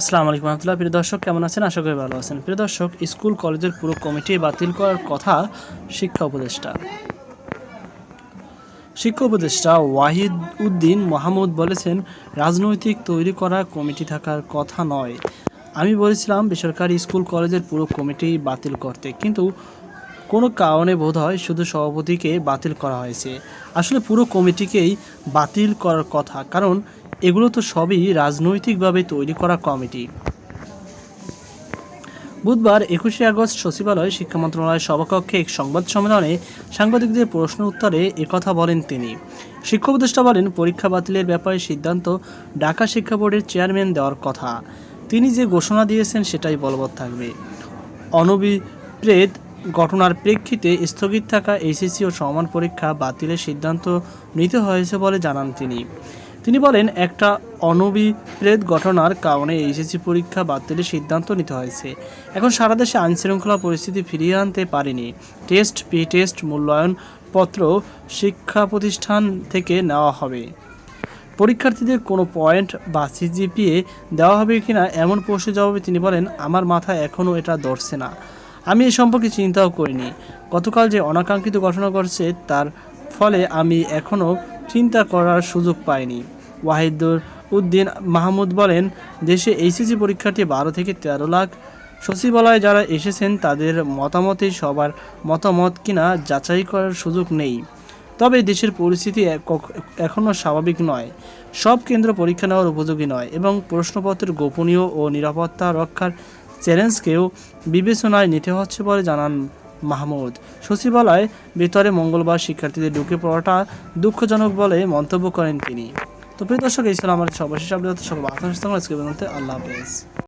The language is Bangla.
আসসালামু আলাইকুম রহমতুল্লাহ। প্রিয় দর্শক, কেমন আছেন? আশা করি ভালো আছেন। প্রিয় দর্শক, স্কুল, কলেজের পুরো কমিটি বাতিল করার কথা শিক্ষা উপদেষ্টা। শিক্ষা উপদেষ্টা ওয়াহিদ উদ্দিন মাহমুদ বলেছেন, রাজনৈতিক তৈরি করা কমিটি থাকার কথা নয়। আমি বলেছিলাম, বেসরকারি স্কুল, কলেজের পুরো কমিটি বাতিল করতে। কিন্তু কোনো কারণে বোধ হয় শুধু সভাপতিকে বাতিল করা হয়েছে। আসলে পুরো কমিটিকেই বাতিল করার কথা। কারণ এগুলো তো সবই রাজনৈতিকভাবে তৈরি করা কমিটি। বুধবার একুশে আগস্ট সচিবালয় শিক্ষা মন্ত্রণালয়ের সভাকক্ষে এক সংবাদ সম্মেলনে সাংবাদিকদের প্রশ্ন উত্তরে একথা বলেন তিনি। শিক্ষা উপদেষ্টা বলেন, পরীক্ষা বাতিলের ব্যাপারে সিদ্ধান্ত ঢাকা শিক্ষা বোর্ডের চেয়ারম্যান দেওয়ার কথা। তিনি যে ঘোষণা দিয়েছেন সেটাই বলবৎ থাকবে। অনবিপ্রেত ঘটনার প্রেক্ষিতে স্থগিত থাকা এইচএসসি ও সমান পরীক্ষা বাতিলের সিদ্ধান্ত নিতে হয়েছে বলে জানান তিনি। তিনি বলেন, একটা অনভিপ্রেত ঘটনার কারণে এইচএসসি পরীক্ষা বাতিলের সিদ্ধান্ত নিতে হয়েছে। এখন সারা দেশে আইনশৃঙ্খলা পরিস্থিতি ফিরিয়ে আনতে পারেনি। টেস্ট পি টেস্ট মূল্যায়ন পত্র শিক্ষা প্রতিষ্ঠান থেকে নেওয়া হবে। পরীক্ষার্থীদের কোনো পয়েন্ট বা সিজিপিএ দেওয়া হবে কিনা এমন প্রশ্নের জবাবে তিনি বলেন, আমার মাথায় এখনও এটা ধরছে না। আমি এ সম্পর্কে চিন্তাও করিনি। গতকাল যে অনাকাঙ্ক্ষিত ঘটনা ঘটছে তার ফলে আমি এখনও চিন্তা করার সুযোগ পাইনি। ওয়াহিদুর উদ্দিন মাহমুদ বলেন, দেশে এইচএসসি পরীক্ষার্থী বারো থেকে তেরো লাখ। সচিবালয়ে যারা এসেছেন, তাদের মতামতে সবার মতামত কিনা যাচাই করার সুযোগ নেই। তবে দেশের পরিস্থিতি এখনও স্বাভাবিক নয়। সব কেন্দ্র পরীক্ষা নেওয়ার উপযোগী নয় এবং প্রশ্নপত্রের গোপনীয় ও নিরাপত্তা রক্ষার চ্যালেঞ্জকেও বিবেচনায় নিতে হচ্ছে বলে জানান মাহমুদ। সচিবালয় ভিতরে মঙ্গলবার শিক্ষার্থীদের ঢুকে পড়াটা দুঃখজনক বলে মন্তব্য করেন তিনি। তো প্রিয় দর্শক এই ছিল আমার সর্বশেষ আপডেট সকল আত্মসংস্থান আজকে আল্লাহ হাফেজ।